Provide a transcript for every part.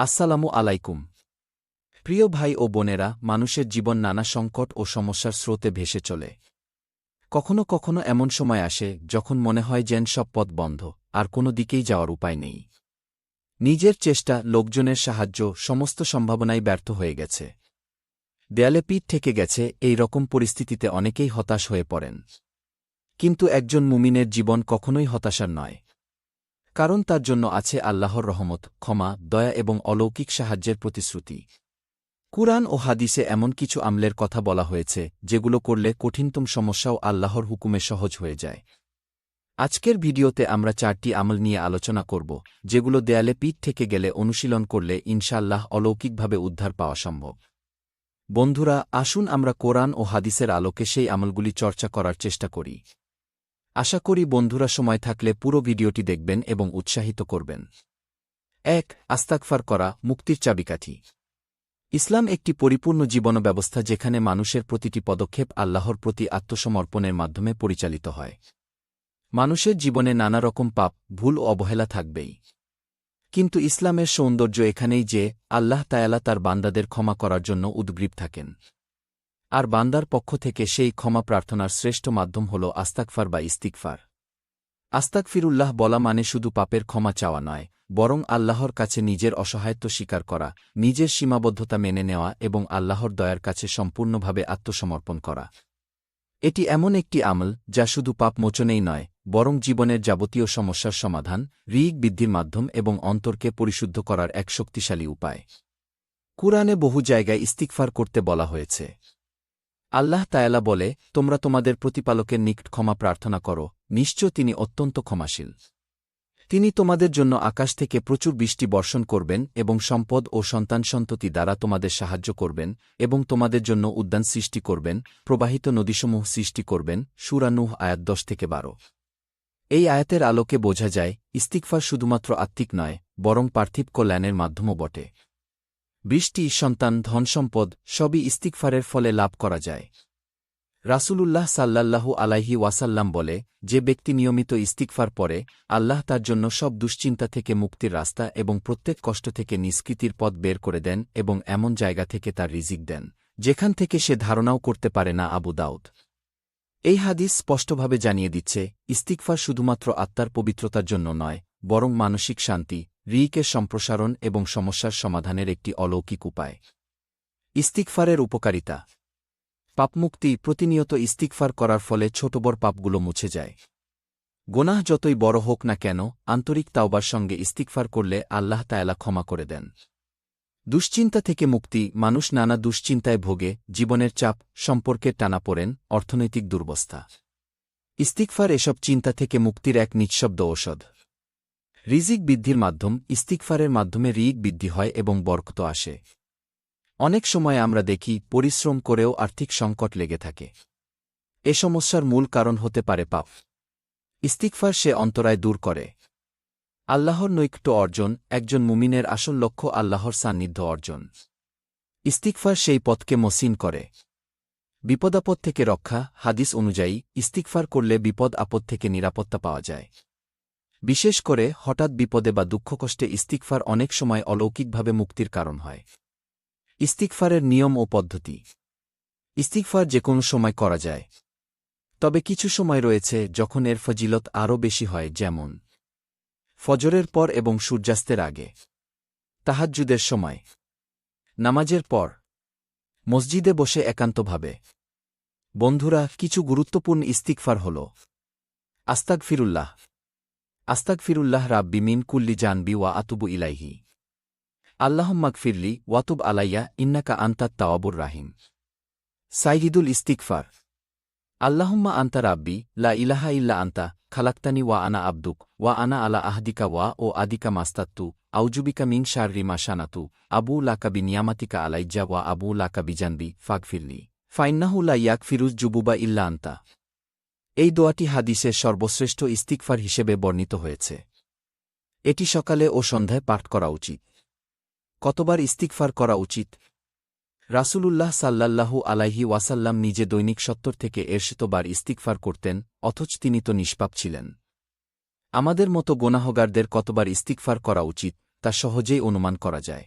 আসসালামু আলাইকুম। প্রিয় ভাই ও বোনেরা, মানুষের জীবন নানা সংকট ও সমস্যার স্রোতে ভেসে চলে। কখনো কখনো এমন সময় আসে যখন মনে হয় যেন সব পথ বন্ধ, আর কোনো দিকেই যাওয়ার উপায় নেই। নিজের চেষ্টা, লোকজনের সাহায্য, সমস্ত সম্ভাবনাই ব্যর্থ হয়ে গেছে। দেয়ালে পিঠ থেকে গেছে এই রকম পরিস্থিতিতে অনেকেই হতাশ হয়ে পড়েন। কিন্তু একজন মুমিনের জীবন কখনোই হতাশার নয়। কারণ তার জন্য আছে আল্লাহর রহমত, ক্ষমা, দয়া এবং অলৌকিক সাহায্যের প্রতিশ্রুতি। কুরআন ও হাদিসে এমন কিছু আমলের কথা বলা হয়েছে, যেগুলো করলে কঠিনতম সমস্যাও আল্লাহর হুকুমে সহজ হয়ে যায়। আজকের ভিডিওতে আমরা চারটি আমল নিয়ে আলোচনা করব, যেগুলো দেয়ালে পিঠ থেকে গেলে অনুশীলন করলে ইনশাল্লাহ অলৌকিকভাবে উদ্ধার পাওয়া সম্ভব। বন্ধুরা, আসুন আমরা কোরআন ও হাদিসের আলোকে সেই আমলগুলি চর্চা করার চেষ্টা করি। আশা করি বন্ধুরা সময় থাকলে পুরো ভিডিওটি দেখবেন এবং উৎসাহিত করবেন। এক আস্তাকফার করা, মুক্তির চাবিকাঠি। ইসলাম একটি পরিপূর্ণ জীবন ব্যবস্থা যেখানে মানুষের প্রতিটি পদক্ষেপ আল্লাহর প্রতি আত্মসমর্পণের মাধ্যমে পরিচালিত হয়। মানুষের জীবনে নানা রকম পাপ, ভুল অবহেলা থাকবেই। কিন্তু ইসলামের সৌন্দর্য এখানেই যে, আল্লাহ তায়ালা তার বান্দাদের ক্ষমা করার জন্য উদ্গ্রীব থাকেন। আর বান্দার পক্ষ থেকে সেই ক্ষমা প্রার্থনার শ্রেষ্ঠ মাধ্যম হল আস্তাকফার বা ইস্তিকফার আস্তাকফিরুল্লাহ বলা মানে শুধু পাপের ক্ষমা চাওয়া নয়, বরং আল্লাহর কাছে নিজের অসহায়ত্ব স্বীকার করা, নিজের সীমাবদ্ধতা মেনে নেওয়া এবং আল্লাহর দয়ার কাছে সম্পূর্ণভাবে আত্মসমর্পণ করা। এটি এমন একটি আমল যা শুধু পাপ মোচনেই নয়, বরং জীবনের যাবতীয় সমস্যার সমাধান রিক বৃদ্ধির মাধ্যম এবং অন্তরকে পরিশুদ্ধ করার এক শক্তিশালী উপায়। কুরআনে বহু জায়গায় ইস্তিকফার করতে বলা হয়েছে। আল্লাহ তায়ালা বলে, তোমরা তোমাদের প্রতিপালকের নিকট ক্ষমা প্রার্থনা করো। নিশ্চয় তিনি অত্যন্ত ক্ষমাশীল। তিনি তোমাদের জন্য আকাশ থেকে প্রচুর বৃষ্টি বর্ষণ করবেন এবং সম্পদ ও সন্তান সন্ততি দ্বারা তোমাদের সাহায্য করবেন এবং তোমাদের জন্য উদ্যান সৃষ্টি করবেন, প্রবাহিত নদীসমূহ সৃষ্টি করবেন। সুরানুহ আয়াত দশ থেকে বারো। এই আয়াতের আলোকে বোঝা যায় ইস্তিকফার শুধুমাত্র আত্মিক নয়, বরং পার্থিব কল্যাণের মাধ্যমও বটে। বৃষ্টি, সন্তান, ধনসম্পদ সবই ইস্তিকফারের ফলে লাভ করা যায়। রাসূলুল্লাহ সাল্লাল্লাহু আলাইহি ওয়াসাল্লাম বলে, যে ব্যক্তি নিয়মিত ইস্তিকফার পরে আল্লাহ তার জন্য সব দুশ্চিন্তা থেকে মুক্তির রাস্তা এবং প্রত্যেক কষ্ট থেকে নিষ্কৃতির পথ বের করে দেন এবং এমন জায়গা থেকে তার রিজিক দেন, যেখান থেকে সে ধারণাও করতে পারে না আবু দাউদ। এই হাদিস স্পষ্টভাবে জানিয়ে দিচ্ছে ইস্তিকফার শুধুমাত্র আত্মার পবিত্রতার জন্য নয়, বরং মানসিক শান্তি রিকের সম্প্রসারণ এবং সমস্যার সমাধানের একটি অলৌকিক উপায়। ইস্তিকফারের উপকারিতা। পাপমুক্তি প্রতিনিয়ত ইস্তিকফার করার ফলে ছোট বড় পাপগুলো মুছে যায়। গোনাহ যতই বড় হোক না কেন, আন্তরিক তাওবার সঙ্গে ইস্তিকফার করলে আল্লাহ তায়ালা ক্ষমা করে দেন। দুশ্চিন্তা থেকে মুক্তি, মানুষ নানা দুশ্চিন্তায় ভোগে, জীবনের চাপ সম্পর্কের টানা পড়েন, অর্থনৈতিক দুর্বস্থা। ইস্তিকফার এসব চিন্তা থেকে মুক্তির এক নিঃশব্দ ঔষধ। রিজিক বৃদ্ধির মাধ্যম ইস্তিকফারের মাধ্যমে রিক বৃদ্ধি হয় এবং বরকত আসে। অনেক সময় আমরা দেখি পরিশ্রম করেও আর্থিক সংকট লেগে থাকে। এ সমস্যার মূল কারণ হতে পারে পাপ। ইস্তিকফার সে অন্তরায় দূর করে। আল্লাহর নৈকট্য অর্জন একজন মুমিনের আসল লক্ষ্য আল্লাহর সান্নিধ্য অর্জন। ইস্তিকফার সেই পথকে মসিন করে। বিপদাপদ থেকে রক্ষা, হাদিস অনুযায়ী ইস্তিকফার করলে বিপদ আপদ থেকে নিরাপত্তা পাওয়া যায়। বিশেষ করে হঠাৎ বিপদে বা দুঃখকষ্টে ইস্তিকফার অনেক সময় অলৌকিকভাবে মুক্তির কারণ হয়। ইস্তিকফারের নিয়ম ও পদ্ধতি। ইস্তিকফার যে কোনো সময় করা যায়। তবে কিছু সময় রয়েছে যখন এর ফজিলত আরও বেশি হয়, যেমন ফজরের পর এবং সূর্যাস্তের আগে। তাহাজ্জুদের সময়। নামাজের পর। মসজিদে বসে একান্তভাবে। বন্ধুরা, কিছু গুরুত্বপূর্ণ ইস্তিকফার হল আস্তাক ফিরুল্লাহ আস্তাক ফিরুল্লাহ রাব্বি মিন কুল্লি জানবি ওয়া আতুবু ইলাইহি আল্লাহম্মাক ফিরলি ওয়াতুব আলাইয়া ইন্নাকা আন্তাত তাওয়াবুর রাহিম সাইহিদুল ইস্তিকফার আল্লাহম্মা আন্তা রাব্বি লা ইলাহা ইল্লা আন্তা খালাক্তানি ওয়া আনা আব্দুক ওয়া আনা আলা আহদিকা ওয়া ও আদিকা মাস্তাত্তু আউজুবিকা মিং শার রিমা শানাতু আবু লাকা বিনিয়ামাতিকা আলাইজ্জা ওয়া আবু লাকা বিজানবি ফাগফিরলি ফাইন্নাহু লা ইয়াক ফিরুজ জুবুবা ইল্লা আন্তা এই দোয়াটি হাদিসের সর্বশ্রেষ্ঠ ইস্তিকফার হিসেবে বর্ণিত হয়েছে। এটি সকালে ও সন্ধ্যায় পাঠ করা উচিত। কতবার ইস্তিকফার করা উচিত? রাসূলুল্লাহ সাল্লাল্লাহু আলাইহি ওয়াসাল্লাম নিজে দৈনিক সত্তর থেকে এরশতবার ইস্তিকফার করতেন, অথচ তিনি তো নিষ্পাপ ছিলেন। আমাদের মতো গোনাহগারদের কতবার ইস্তিকফার করা উচিত, তা সহজেই অনুমান করা যায়।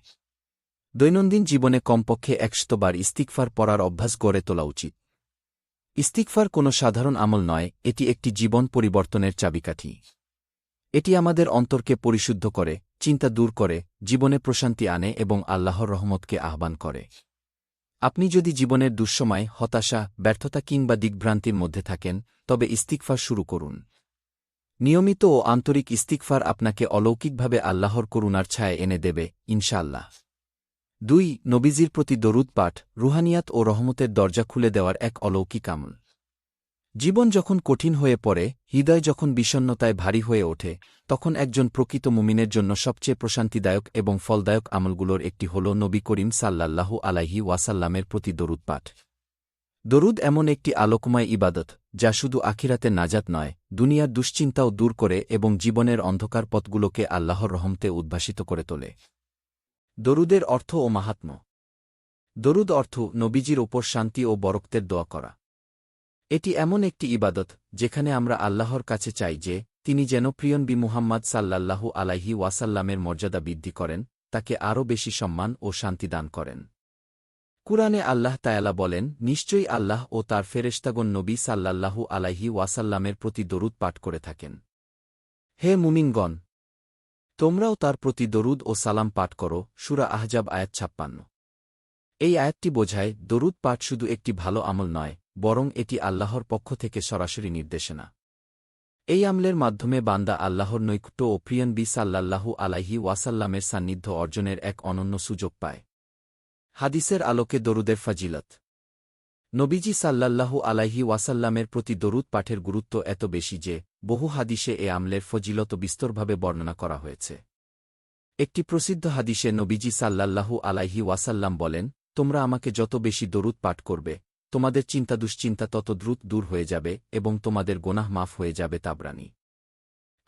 দৈনন্দিন জীবনে কমপক্ষে একশতবার ইস্তিকফার পড়ার অভ্যাস গড়ে তোলা উচিত। ইস্তিকফার কোনো সাধারণ আমল নয়, এটি একটি জীবন পরিবর্তনের চাবিকাঠি। এটি আমাদের অন্তরকে পরিশুদ্ধ করে, চিন্তা দূর করে, জীবনে প্রশান্তি আনে এবং আল্লাহর রহমতকে আহ্বান করে। আপনি যদি জীবনের দুঃসময়, হতাশা, ব্যর্থতা কিংবা দিগ্ভ্রান্তির মধ্যে থাকেন, তবে ইস্তিকফার শুরু করুন। নিয়মিত ও আন্তরিক ইস্তিকফার আপনাকে অলৌকিকভাবে আল্লাহর করুণার ছায় এনে দেবে, ইনশাআল্লাহ। দুই, নবীজির প্রতি দরুদ পাঠ, রুহানিয়াত ও রহমতের দরজা খুলে দেওয়ার এক অলৌকিক আমল। জীবন যখন কঠিন হয়ে পড়ে, হৃদয় যখন বিষণ্নতায় ভারী হয়ে ওঠে, তখন একজন প্রকৃত মুমিনের জন্য সবচেয়ে প্রশান্তিদায়ক এবং ফলদায়ক আমলগুলোর একটি হল নবী করিম সাল্লাল্লাহু আলাইহি ওয়াসাল্লামের প্রতি দরুদ পাঠ। দরুদ এমন একটি আলোকময় ইবাদত, যা শুধু আখিরাতে নাজাত নয়, দুনিয়ার দুশ্চিন্তাও দূর করে এবং জীবনের অন্ধকার পথগুলোকে আল্লাহর রহমতে উদ্ভাসিত করে তোলে। দরুদের অর্থ ও মাহাত্ম। দরুদ অর্থ নবীজির ওপর শান্তি ও বরক্তের দোয়া করা। এটি এমন একটি ইবাদত যেখানে আমরা আল্লাহর কাছে চাই যে তিনি যেন প্রিয়নবী মুহাম্মদ সাল্লাল্লাহু আলাইহি ওয়াসাল্লামের মর্যাদা বৃদ্ধি করেন, তাকে আরও বেশি সম্মান ও শান্তি দান করেন। কুরআনে আল্লাহ তায়ালা বলেন, নিশ্চয়ই আল্লাহ ও তার ফেরেশতাগণ নবী সাল্লাল্লাহু আলাইহি ওয়াসাল্লামের প্রতি দরুদ পাঠ করে থাকেন। হে মুমিনগণ তোমরাও তার প্রতি দরুদ ও সালাম পাঠ করো, সুরা আহজাব আয়াত ছাপ্পান্ন। এই আয়াতটি বোঝায়, দরুদ পাঠ শুধু একটি ভালো আমল নয়, বরং এটি আল্লাহর পক্ষ থেকে সরাসরি নির্দেশনা। এই আমলের মাধ্যমে বান্দা আল্লাহর নৈকট্য ও প্রিয়নবী সাল্লাল্লাহু আলাইহি ওয়াসাল্লামের সান্নিধ্য অর্জনের এক অনন্য সুযোগ পায়। হাদিসের আলোকে দরুদের ফাজিলত। নবীজি সাল্লাল্লাহু আলাইহি ওয়াসাল্লামের প্রতি দরুদ পাঠের গুরুত্ব এত বেশি যে, বহু হাদিসে এ আমলের ফজিলত বিস্তরভাবে বর্ণনা করা হয়েছে। একটি প্রসিদ্ধ হাদিসে নবীজি সাল্লাল্লাহু আলাইহি ওয়াসাল্লাম বলেন, তোমরা আমাকে যত বেশি দরুদ পাঠ করবে, তোমাদের চিন্তা দুশ্চিন্তা তত দ্রুত দূর হয়ে যাবে এবং তোমাদের গোনাহ মাফ হয়ে যাবে তাবরানি।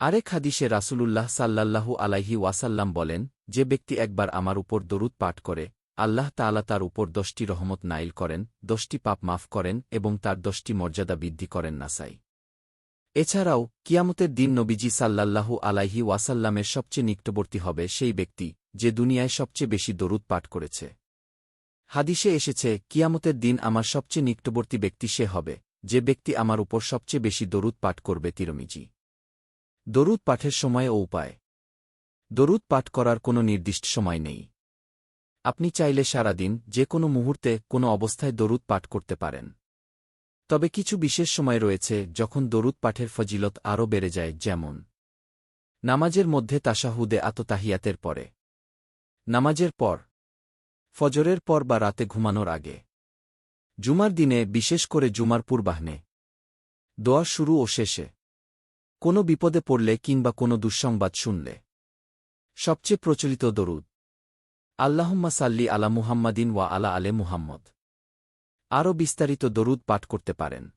আরেক হাদিসে রাসূলুল্লাহ সাল্লাল্লাহু আলাইহি ওয়াসাল্লাম বলেন, যে ব্যক্তি একবার আমার উপর দরুদ পাঠ করে আল্লাহ তাআলা তার উপর দশটি রহমত নাইল করেন, দশটি পাপ মাফ করেন এবং তার দশটি মর্যাদা বৃদ্ধি করেন নাসাই। এছাড়াও, কিয়ামতের দিন নবীজি সাল্লাল্লাহু আলাইহি ওয়াসাল্লামের সবচেয়ে নিকটবর্তী হবে সেই ব্যক্তি, যে দুনিয়ায় সবচেয়ে বেশি দরুদ পাঠ করেছে। হাদিসে এসেছে, কিয়ামতের দিন আমার সবচেয়ে নিকটবর্তী ব্যক্তি সে হবে, যে ব্যক্তি আমার উপর সবচেয়ে বেশি দরুদ পাঠ করবে তিরমিজি। দরুদ পাঠের সময় ও উপায়। দরুদ পাঠ করার কোনো নির্দিষ্ট সময় নেই। আপনি চাইলে সারাদিন যে কোনো মুহূর্তে কোনো অবস্থায় দরুদ পাঠ করতে পারেন। তবে কিছু বিশেষ সময় রয়েছে যখন দরুদ পাঠের ফজিলত আরও বেড়ে যায়, যেমন নামাজের মধ্যে তাসাহুদে আততাহিয়াতের পরে। নামাজের পর, ফজরের পর বা রাতে ঘুমানোর আগে। জুমার দিনে, বিশেষ করে জুমার পূর্বাহ্নে। দোয়া শুরু ও শেষে। কোনো বিপদে পড়লে কিংবা কোনো দুঃসংবাদ শুনলে। সবচেয়ে প্রচলিত দরুদ। আল্লাহম্মা সাল্লি আলা মুহাম্মাদিন ওয়া আলা আলে মুহাম্মদ। আরও বিস্তারিত দরুদ পাঠ করতে পারেন।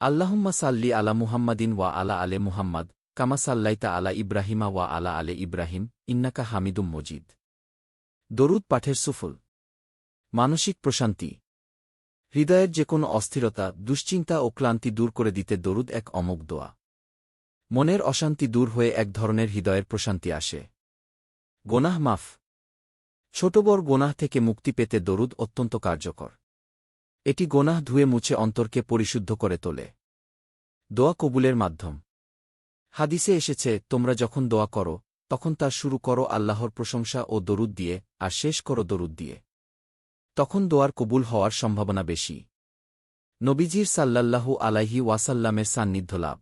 আল্লাহম্মা সাল্লি আলা মুহাম্মাদিন ওয়া আলা আলে মুহাম্মদ, কামা সাল্লাইতা আলা ইব্রাহিমা ওয়া আলা আলে ইব্রাহিম, ইন্নাকা হামিদুম মজিদ। দরুদ পাঠের সুফল। মানসিক প্রশান্তি। হৃদয়ের যে কোনো অস্থিরতা, দুশ্চিন্তা ও ক্লান্তি দূর করে দিতে দরুদ এক অমোক দোয়া। মনের অশান্তি দূর হয়ে এক ধরনের হৃদয়ের প্রশান্তি আসে। গোনাহ মাফ। ছোট বড় গোনাহ থেকে মুক্তি পেতে দরুদ অত্যন্ত কার্যকর। এটি গোনাহ ধুয়ে মুছে অন্তরকে পরিশুদ্ধ করে তোলে। দোয়া কবুলের মাধ্যম। হাদিসে এসেছে, তোমরা যখন দোয়া করো, তখন তার শুরু করো আল্লাহর প্রশংসা ও দরুদ দিয়ে, আর শেষ করো দরুদ দিয়ে। তখন দোয়ার কবুল হওয়ার সম্ভাবনা বেশি। নবীজির সাল্লাল্লাহু আলাইহি ওয়াসাল্লামের সান্নিধ্য লাভ।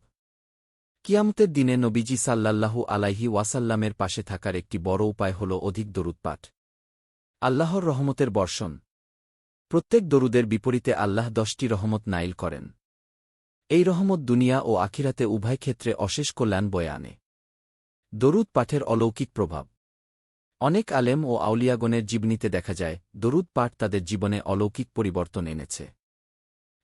কিয়ামতের দিনে নবীজি সাল্লাল্লাহু আলাইহি ওয়াসাল্লামের পাশে থাকার একটি বড় উপায় হল অধিক দরুদ পাঠ। আল্লাহর রহমতের বর্ষণ। প্রত্যেক দরুদের বিপরীতে আল্লাহ দশটি রহমত নাইল করেন। এই রহমত দুনিয়া ও আখিরাতে উভয় ক্ষেত্রে অশেষ কল্যাণ বয়ে আনে। দরুদ পাঠের অলৌকিক প্রভাব। অনেক আলেম ও আউলিয়াগণের জীবনীতে দেখা যায়, দরুদ পাঠ তাদের জীবনে অলৌকিক পরিবর্তন এনেছে।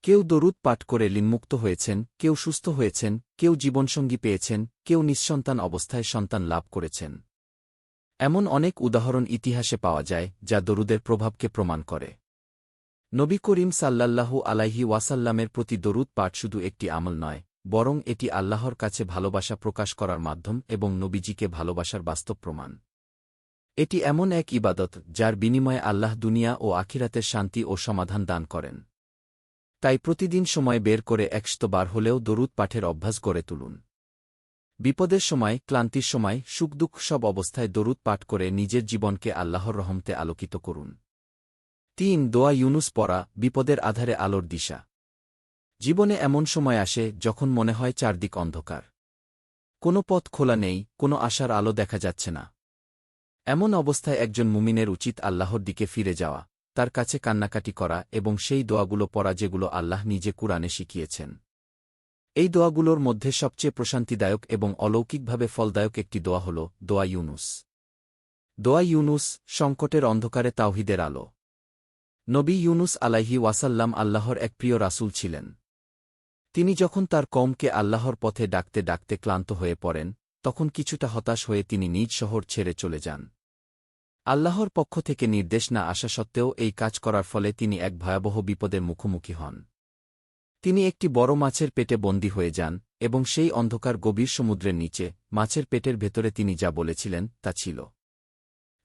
কেউ দরুদ পাঠ করে লিনমুক্ত হয়েছেন, কেউ সুস্থ হয়েছেন, কেউ জীবনসঙ্গী পেয়েছেন, কেউ নিঃসন্তান অবস্থায় সন্তান লাভ করেছেন। এমন অনেক উদাহরণ ইতিহাসে পাওয়া যায়, যা দরুদের প্রভাবকে প্রমাণ করে। নবী করিম সাল্লাল্লাহু আলাইহি ওয়াসাল্লামের প্রতি দরুদ পাঠ শুধু একটি আমল নয়, বরং এটি আল্লাহর কাছে ভালোবাসা প্রকাশ করার মাধ্যম এবং নবীজিকে ভালোবাসার বাস্তব প্রমাণ। এটি এমন এক ইবাদত, যার বিনিময়ে আল্লাহ দুনিয়া ও আখিরাতের শান্তি ও সমাধান দান করেন। তাই প্রতিদিন সময় বের করে একশতবার হলেও দরুদ পাঠের অভ্যাস গড়ে তুলুন। বিপদের সময়, ক্লান্তির সময় সুখদুঃখ সব অবস্থায় দরুদ পাঠ করে নিজের জীবনকে আল্লাহর রহমতে আলোকিত করুন। তিন, দোয়া ইউনুস পড়া, বিপদের আধারে আলোর দিশা। জীবনে এমন সময় আসে যখন মনে হয় চারদিক অন্ধকার। কোনো পথ খোলা নেই, কোনো আশার আলো দেখা যাচ্ছে না। এমন অবস্থায় একজন মুমিনের উচিত আল্লাহর দিকে ফিরে যাওয়া, তার কাছে কান্নাকাটি করা এবং সেই দোয়াগুলো পড়া যেগুলো আল্লাহ নিজে কুরআনে শিখিয়েছেন। এই দোয়াগুলোর মধ্যে সবচেয়ে প্রশান্তিদায়ক এবং অলৌকিকভাবে ফলদায়ক একটি দোয়া হল দোয়া ইউনুস। দোয়া ইউনুস, সংকটের অন্ধকারে তাওহিদের আলো। নবী ইউনুস আলাইহি ওয়াসাল্লাম আল্লাহর এক প্রিয় রাসূল ছিলেন। তিনি যখন তার কমকে আল্লাহর পথে ডাকতে ডাকতে ক্লান্ত হয়ে পড়েন, তখন কিছুটা হতাশ হয়ে তিনি নিজ শহর ছেড়ে চলে যান। আল্লাহর পক্ষ থেকে নির্দেশ না আসা সত্ত্বেও এই কাজ করার ফলে তিনি এক ভয়াবহ বিপদের মুখোমুখি হন। তিনি একটি বড় মাছের পেটে বন্দী হয়ে যান, এবং সেই অন্ধকার গভীর সমুদ্রের নিচে মাছের পেটের ভেতরে তিনি যা বলেছিলেন তা ছিল।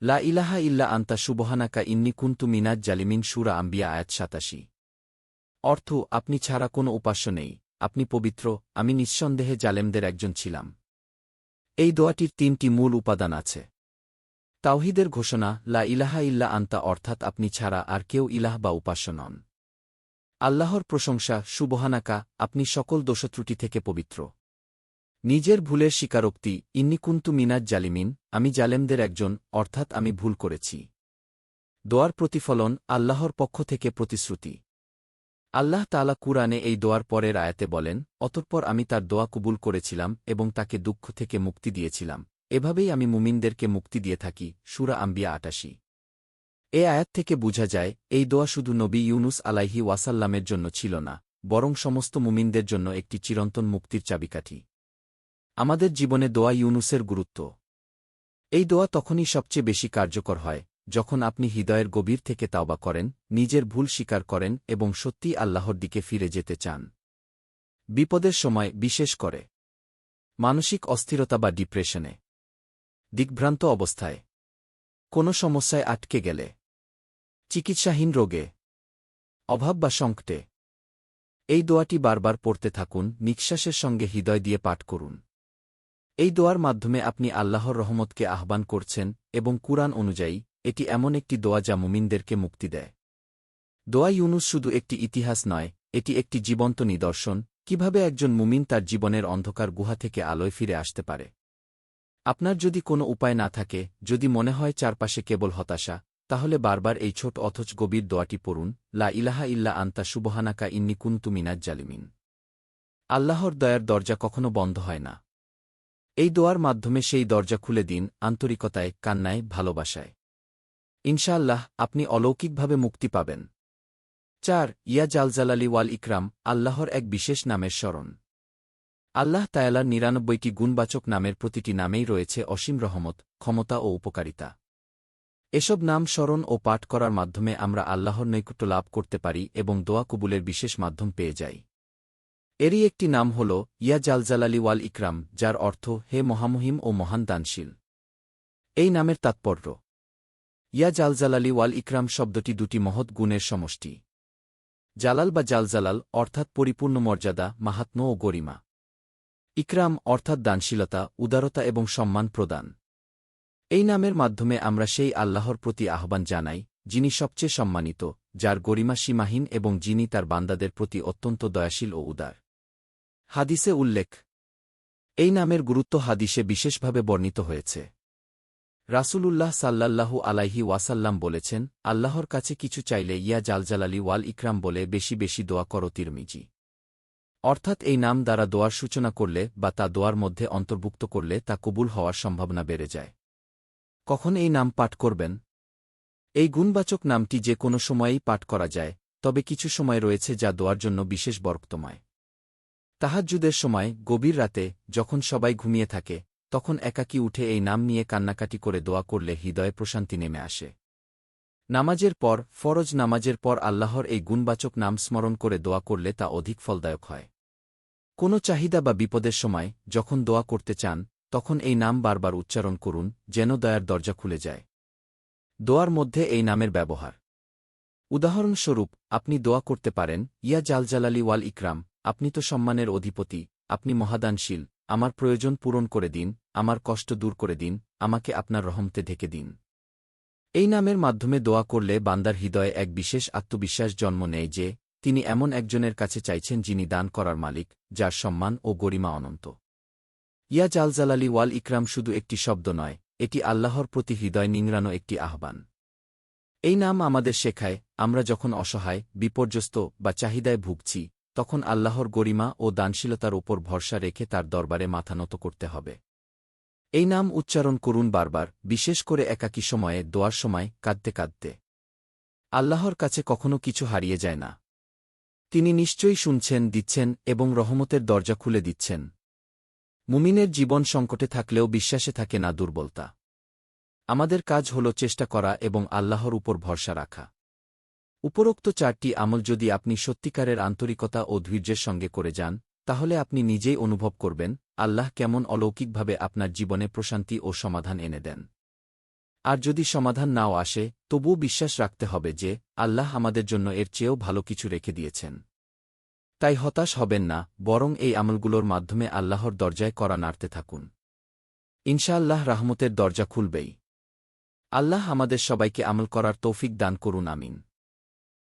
লা ইলাহা ইল্লা আন্তা সুবহানাকা ইন্নি কুন্তু মিনাজ জালিমিন সুরা আম্বিয়া আয়াত সাতাশি। অর্থ, আপনি ছাড়া কোনো উপাস্য নেই, আপনি পবিত্র, আমি নিঃসন্দেহে জালেমদের একজন ছিলাম। এই দোয়াটির তিনটি মূল উপাদান আছে। তাওহিদের ঘোষণা, লা ইলাহা ইল্লা আন্তা, অর্থাৎ আপনি ছাড়া আর কেউ ইলাহ বা উপাস্য নন। আল্লাহর প্রশংসা, সুবহানাকা, আপনি সকল দোষত্রুটি থেকে পবিত্র। নিজের ভুলের স্বীকারোক্তি ইন্নিকুন্তু মিনাজ জালিমিন আমি জালেমদের একজন, অর্থাৎ আমি ভুল করেছি। দোয়ার প্রতিফলন, আল্লাহর পক্ষ থেকে প্রতিশ্রুতি। আল্লাহ তালা কুরআনে এই দোয়ার পরের আয়াতে বলেন, অতঃপর আমি তার দোয়া কবুল করেছিলাম এবং তাকে দুঃখ থেকে মুক্তি দিয়েছিলাম। এভাবেই আমি মুমিনদেরকে মুক্তি দিয়ে থাকি সুরা আম্বিয়া আটাশি। এ আয়াত থেকে বুঝা যায়, এই দোয়া শুধু নবী ইউনুস আলাইহি ওয়াসাল্লামের জন্য ছিল না, বরং সমস্ত মুমিনদের জন্য একটি চিরন্তন মুক্তির চাবিকাঠি। আমাদের জীবনে দোয়া ইউনুসের গুরুত্ব। এই দোয়া তখনই সবচেয়ে বেশি কার্যকর হয়, যখন আপনি হৃদয়ের গভীর থেকে তাওবা করেন, নিজের ভুল স্বীকার করেন এবং সত্যি আল্লাহর দিকে ফিরে যেতে চান। বিপদের সময় বিশেষ করে মানসিক অস্থিরতা বা ডিপ্রেশনে। দিগ্ভ্রান্ত অবস্থায়। কোনো সমস্যায় আটকে গেলে। চিকিৎসাহীন রোগে। অভাব বা সংকটে। এই দোয়াটি বারবার পড়তে থাকুন, নিঃশ্বাসের সঙ্গে হৃদয় দিয়ে পাঠ করুন। এই দোয়ার মাধ্যমে আপনি আল্লাহর রহমতকে আহ্বান করছেন এবং কুরআন অনুযায়ী এটি এমন একটি দোয়া যা মুমিনদেরকে মুক্তি দেয়। দোয়া ইউনুস শুধু একটি ইতিহাস নয়, এটি একটি জীবন্ত নিদর্শন, কীভাবে একজন মুমিন তার জীবনের অন্ধকার গুহা থেকে আলোয় ফিরে আসতে পারে। আপনার যদি কোনো উপায় না থাকে, যদি মনে হয় চারপাশে কেবল হতাশা তাহলে বারবার এই ছোট অথচ গভীর দোয়াটি পড়ুন, লা ইলাহা ইল্লা আন্তা সুবহানাকা ইন্নি কুন্তু মিনাজ জালিমিন। আল্লাহর দয়ার দরজা কখনো বন্ধ হয় না। এই দোয়ার মাধ্যমে সেই দরজা খুলে দিন, আন্তরিকতায়, কান্নায়, ভালোবাসায়। ইনশাআল্লাহ, আপনি অলৌকিকভাবে মুক্তি পাবেন। চার, ইয়া জালজালালি ওয়াল ইকরাম, আল্লাহর এক বিশেষ নামের স্মরণ। আল্লাহ তায়ালার নিরানব্বইটি গুণবাচক নামের প্রতিটি নামেই রয়েছে অসীম রহমত, ক্ষমতা ও উপকারিতা। এসব নাম স্মরণ ও পাঠ করার মাধ্যমে আমরা আল্লাহর নৈকট্য লাভ করতে পারি এবং দোয়া কবুলের বিশেষ মাধ্যম পেয়ে যাই। এরই একটি নাম হল ইয়া জালজালালি ওয়াল ইকরাম, যার অর্থ হে মহামহিম ও মহান দানশীল। এই নামের তাৎপর্য। ইয়া জালজালালি ওয়াল ইকরাম শব্দটি দুটি মহৎ গুণের সমষ্টি। জালাল বা জালজালাল অর্থাৎ পরিপূর্ণ মর্যাদা মাহাত্ম ও গরিমা। ইকরাম অর্থাৎ দানশীলতা, উদারতা এবং সম্মান প্রদান। এই নামের মাধ্যমে আমরা সেই আল্লাহর প্রতি আহ্বান জানাই, যিনি সবচেয়ে সম্মানিত, যার গরিমা সীমাহীন এবং যিনি তার বান্দাদের প্রতি অত্যন্ত দয়াশীল ও উদার। হাদিসে উল্লেখ, এই নামের গুরুত্ব হাদিসে বিশেষভাবে বর্ণিত হয়েছে। রাসূলুল্লাহ সাল্লাল্লাহু আলাইহি ওয়াসাল্লাম বলেছেন, আল্লাহর কাছে কিছু চাইলে ইয়া জালজালালি ওয়াল ইকরাম বলে বেশি বেশি দোয়া করো তিরমিজি। অর্থাৎ এই নাম দ্বারা দোয়ার সূচনা করলে বা তা দোয়ার মধ্যে অন্তর্ভুক্ত করলে তা কবুল হওয়ার সম্ভাবনা বেড়ে যায়। কখন এই নাম পাঠ করবেন? এই গুণবাচক নামটি যে কোনো সময়েই পাঠ করা যায়, তবে কিছু সময় রয়েছে যা দোয়ার জন্য বিশেষ বরক্তময়। তাহাজ্জুদের সময়, গভীর রাতে, যখন সবাই ঘুমিয়ে থাকে, তখন একাকী উঠে এই নাম নিয়ে কান্নাকাটি করে দোয়া করলে হৃদয়ে প্রশান্তি নেমে আসে। নামাজের পর, ফরজ নামাজের পর আল্লাহর এই গুণবাচক নাম স্মরণ করে দোয়া করলে তা অধিক ফলদায়ক হয়। কোনো চাহিদা বা বিপদের সময়, যখন দোয়া করতে চান তখন এই নাম বারবার উচ্চারণ করুন, যেন দয়ার দরজা খুলে যায়। দোয়ার মধ্যে এই নামের ব্যবহার। উদাহরণস্বরূপ, আপনি দোয়া করতে পারেন, ইয়া জালজালালি ওয়াল ইকরাম, আপনি তো সম্মানের অধিপতি, আপনি মহাদানশীল, আমার প্রয়োজন পূরণ করে দিন, আমার কষ্ট দূর করে দিন, আমাকে আপনার রহমতে ঢেকে দিন। এই নামের মাধ্যমে দোয়া করলে বান্দার হৃদয়ে এক বিশেষ আত্মবিশ্বাস জন্ম নেয় যে, তিনি এমন একজনের কাছে চাইছেন যিনি দান করার মালিক, যার সম্মান ও গরিমা অনন্ত। ইয়া জালজালালি ওয়াল ইকরাম শুধু একটি শব্দ নয়, এটি আল্লাহর প্রতি হৃদয় নিংড়ানো একটি আহ্বান। এই নাম আমাদের শেখায়, আমরা যখন অসহায়, বিপর্যস্ত বা চাহিদায় ভুগছি, তখন আল্লাহর গরিমা ও দানশীলতার ওপর ভরসা রেখে তার দরবারে মাথা নত করতে হবে। এই নাম উচ্চারণ করুন বারবার, বিশেষ করে একাকী সময়ে, দোয়ার সময়, কাঁদতে কাঁদতে। আল্লাহর কাছে কখনো কিছু হারিয়ে যায় না। তিনি নিশ্চয়ই শুনছেন, দিচ্ছেন এবং রহমতের দরজা খুলে দিচ্ছেন। মুমিনের জীবন সংকটে থাকলেও বিশ্বাসে থাকে না দুর্বলতা। আমাদের কাজ হল চেষ্টা করা এবং আল্লাহর উপর ভরসা রাখা। উপরোক্ত চারটি আমল যদি আপনি সত্যিকারের আন্তরিকতা ও ধৈর্যের সঙ্গে করে যান, তাহলে আপনি নিজেই অনুভব করবেন, আল্লাহ কেমন অলৌকিকভাবে আপনার জীবনে প্রশান্তি ও সমাধান এনে দেন। আর যদি সমাধান নাও আসে, তবুও বিশ্বাস রাখতে হবে যে, আল্লাহ আমাদের জন্য এর চেয়েও ভালো কিছু রেখে দিয়েছেন। তাই হতাশ হবেন না, বরং এই আমলগুলোর মাধ্যমে আল্লাহর দরজায় করা নাড়তে থাকুন। ইনশাআল্লাহ রাহমতের দরজা খুলবেই। আল্লাহ আমাদের সবাইকে আমল করার তৌফিক দান করুন, আমিন।